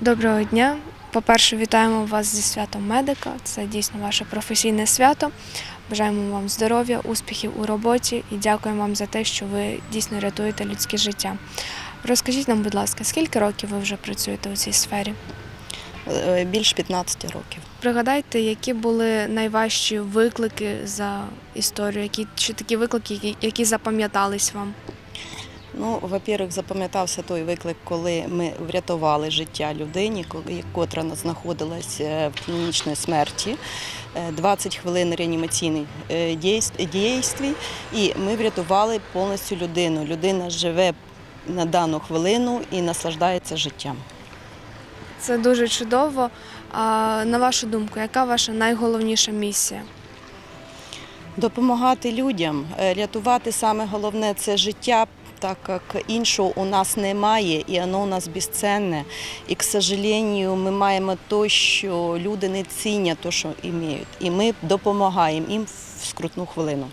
Доброго дня. По-перше, вітаємо вас зі святом медика. Це дійсно ваше професійне свято. Бажаємо вам здоров'я, успіхів у роботі і дякуємо вам за те, що ви дійсно рятуєте людське життя. Розкажіть нам, будь ласка, скільки років ви вже працюєте у цій сфері? Е, більш 15 років. Пригадайте, які були найважчі виклики за історію, які чи такі виклики, які, які запам'ятались вам? Ну, во-первых, запам'ятався той виклик, коли ми врятували життя людині, котра знаходилась е, в клінічній смерті. Е, 20 хвилин реанімаційних е, дійс- дійствій, і ми врятували повністю людину. Людина живе на дану хвилину і наслаждається життям. Це дуже чудово. А на вашу думку, яка ваша найголовніша місія? Допомагати людям, е, рятувати саме головне це життя. Так як іншого у нас немає, і воно у нас безцінне. І, к сожалению, ми маємо те, що люди не цінять те, що мають. І ми допомагаємо їм в скрутну хвилину.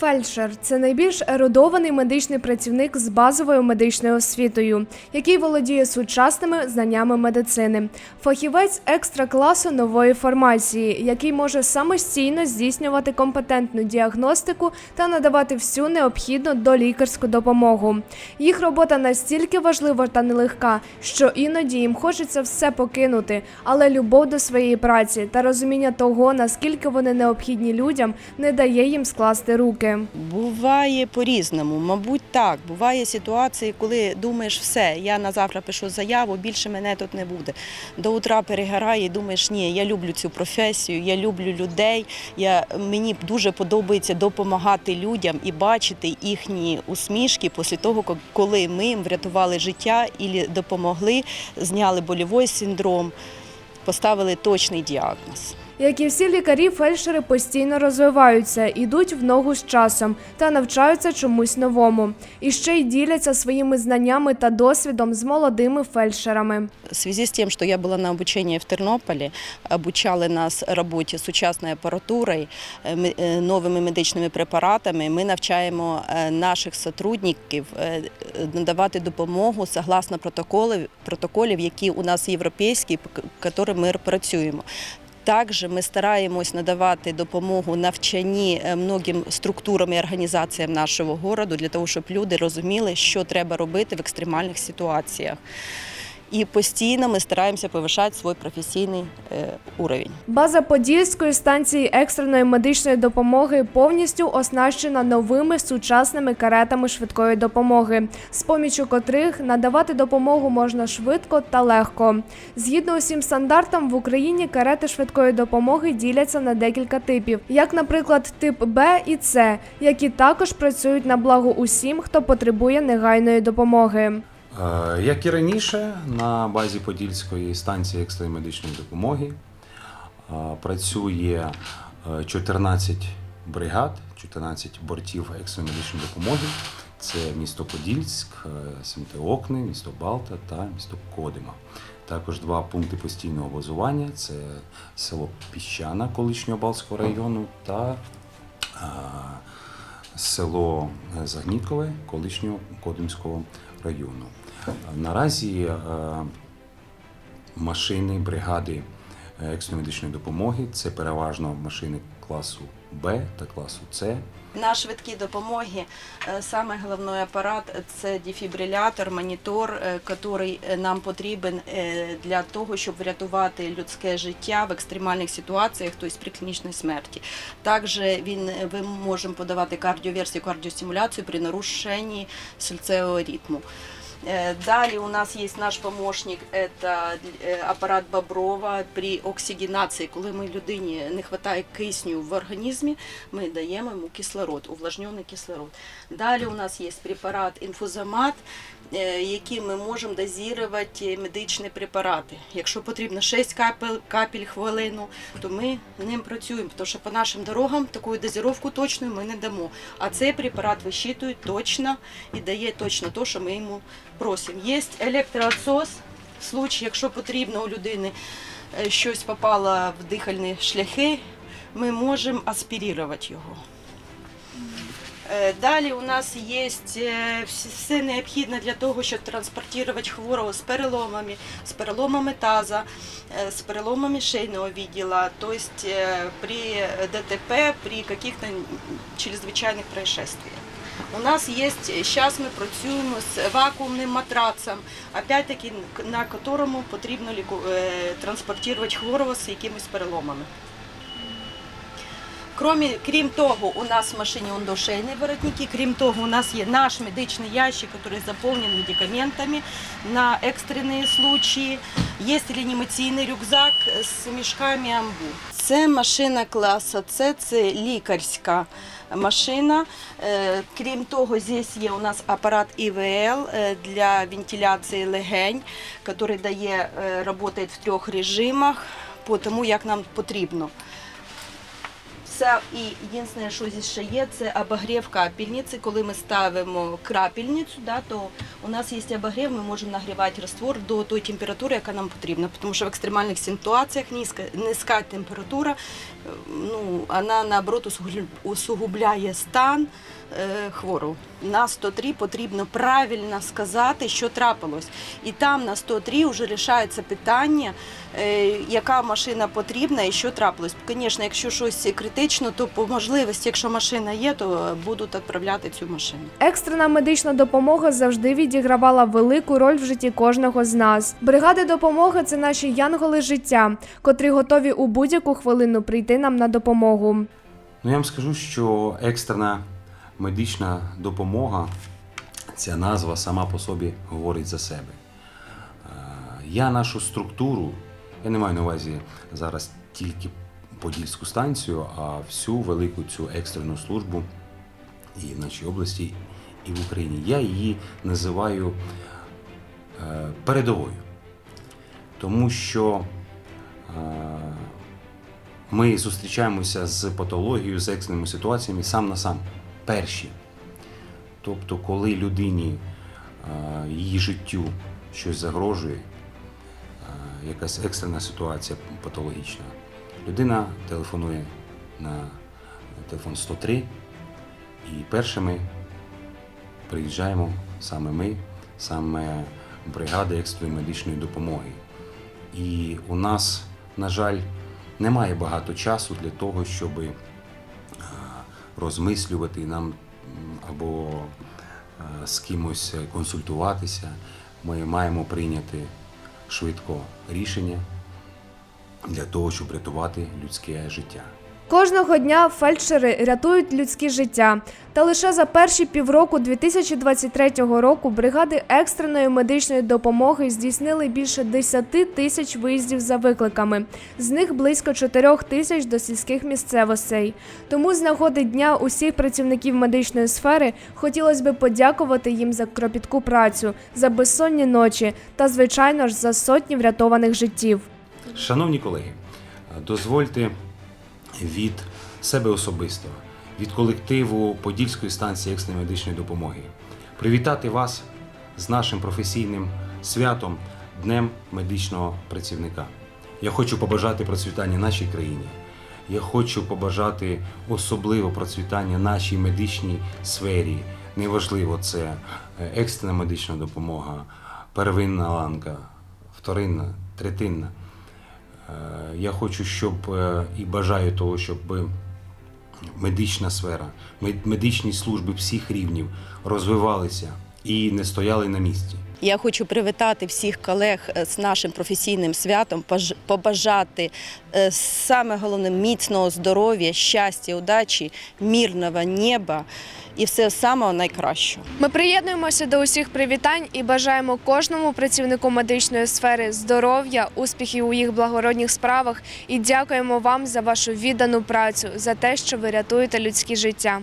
Фельдшер це найбільш ерудований медичний працівник з базовою медичною освітою, який володіє сучасними знаннями медицини. Фахівець екстра класу нової формації, який може самостійно здійснювати компетентну діагностику та надавати всю необхідну долікарську допомогу. Їх робота настільки важлива та нелегка, що іноді їм хочеться все покинути, але любов до своєї праці та розуміння того, наскільки вони необхідні людям, не дає їм скласти руки. Буває по-різному, мабуть, так. Буває ситуації, коли думаєш, все, я на завтра пишу заяву, більше мене тут не буде. До утра перегорає і думаєш, ні, я люблю цю професію, я люблю людей. Я, мені дуже подобається допомагати людям і бачити їхні усмішки після того, коли ми їм врятували життя і допомогли, зняли больовий синдром, поставили точний діагноз. Як і всі лікарі, фельдшери постійно розвиваються, ідуть в ногу з часом та навчаються чомусь новому. І ще й діляться своїми знаннями та досвідом з молодими фельдшерами. В связи с тем, что я была на обучении в Тернополе, обучали нас роботі з сучасною апаратурою, е, е, новими медичними препаратами, ми навчаємо е, наших сотрудників надавати допомогу согласно протоколів, які у нас європейські, по яким ми працюємо. Також ми стараємось надавати допомогу навчанні е, многим структурам і організаціям нашого городу для того, щоб люди розуміли, що треба робити в екстремальних ситуаціях. І постійно ми стараємося повишати свій професійний е, уровень. База Подільської станції екстреної медичної допомоги повністю оснащена новими сучасними каретами швидкої допомоги, з помічю котрих надавати допомогу можна швидко та легко. Згідно усім стандартам, в Україні карети швидкої допомоги діляться на декілька типів, як, наприклад, тип Б і С, які також працюють на благо усім, хто потребує негайної допомоги. Е, Як і раніше, на базі Подільської станції екстреної медичної допомоги е, працює е, 14 бригад, 14 бортів екстреної медичної допомоги. Це місто Подільськ, е, СМТ Окни, місто Балта та місто Кодима. Також два пункти постійного базування це село Піщана колишнього Балтського району та е, село Загніткове колишнього Кодимського району. Наразі е, машини бригади е, екстреної медичної допомоги це переважно машини класу Б та класу С. На швидкій допомогі е, саме головний апарат це дефібрилятор, монітор, який нам потрібен для того, щоб врятувати людське життя в екстремальних ситуаціях, тобто при клінічній смерті. Також він ми можемо подавати кардіоверсію, кардіостимуляцію при нарушенні серцевого ритму. Э, Далее у нас есть наш помощник, это э, апарат Боброва при оксигенації. Коли ми людині не вистачає кисню в організмі, ми даємо йому кислород, увлажнений кислород. Далі у нас є препарат інфузомат, е, яким ми можемо дозувати медичні препарати. Якщо потрібно 6 капель, капель хвилину, то ми ним працюємо, тому що по нашим дорогам таку дозировку точну ми не дамо. А цей препарат вищитує точно і дає точно те, що ми йому просимо. Є електроотсос, в случае, якщо потрібно у людини е, щось попало в дихальні шляхи, ми можемо аспірувати його. Е, Далі у нас є е, все необхідне для того, щоб транспортувати хворого з переломами, з переломами таза, з переломами шейного відділа, тобто при ДТП, при каких-то чрезвичайних происшествиях. У нас є, зараз ми працюємо з вакуумним матрацем, на якому потрібно е, транспортувати хворого з якимись переломами. Кромі, крім того, у нас в машині он дошейні воротники, крім того, у нас є наш медичний ящик, який заповнений медикаментами на екстрені случаї. Є реанімаційний рюкзак з мішками амбу. Це машина класу С, це лікарська машина. Е, Крім того, здесь є у нас апарат ІВЛ е, для вентиляції легень, який дає, е, працює в трьох режимах, по тому як нам потрібно. Все, і єдине, що зі ще є, це обогрів капельниці. Коли ми ставимо крапельницю, да, то у нас є обогрів, ми можемо нагрівати раствор до тої температури, яка нам потрібна. Тому що в екстремальних ситуаціях низька, низька температура, ну, вона наоборот усугубляє стан е, хворого. На 103 потрібно правильно сказати, що трапилось. І там на 103 вже рішається питання, е, яка машина потрібна і що трапилось. Звісно, якщо щось критично, то по можливості, якщо машина є, то будуть відправляти цю машину. Екстрена медична допомога завжди відігравала велику роль в житті кожного з нас. Бригади допомоги це наші янголи життя, котрі готові у будь-яку хвилину прийти нам на допомогу. Ну, я вам скажу, що екстрена медична допомога, ця назва сама по собі говорить за себе. Е, Я нашу структуру, я не маю на увазі зараз тільки Подільську станцію, а всю велику цю екстрену службу і в нашій області, і в Україні. Я її називаю е, передовою. Тому що ми зустрічаємося з патологією, з екстреними ситуаціями сам на сам, перші. Тобто, коли людині, е, її життю щось загрожує, е, якась екстрена ситуація патологічна, людина телефонує на телефон 103, і першими приїжджаємо саме ми, саме бригади екстреної медичної допомоги. І у нас, на жаль, немає багато часу для того, щоб е, розмислювати нам або е, з кимось консультуватися. Ми маємо прийняти швидко рішення для того, щоб рятувати людське життя. Кожного дня фельдшери рятують людські життя. Та лише за перші півроку 2023 року бригади екстреної медичної допомоги здійснили більше 10 тисяч виїздів за викликами. З них близько 4 тисяч до сільських місцевостей. Тому з нагоди дня усіх працівників медичної сфери хотілося б подякувати їм за кропітку працю, за безсонні ночі та, звичайно ж, за сотні врятованих життів. Шановні колеги, дозвольте від себе особисто, від колективу Подільської станції екстреної медичної допомоги привітати вас з нашим професійним святом Днем медичного працівника. Я хочу побажати процвітання нашій країні. Я хочу побажати особливо процвітання нашій медичній сфері. Неважливо, це е, екстрена медична допомога, первинна ланка, вторинна, третинна. Е, Я хочу, щоб е, і бажаю того, щоб медична сфера, медичні служби всіх рівнів розвивалися і не стояли на місці. Я хочу привітати всіх колег е, з нашим професійним святом, побажати е, саме головне міцного здоров'я, щастя, удачі, мирного неба і все самого найкращого. Ми приєднуємося до усіх привітань і бажаємо кожному працівнику медичної сфери здоров'я, успіхів у їх благородних справах і дякуємо вам за вашу віддану працю, за те, що ви рятуєте людські життя.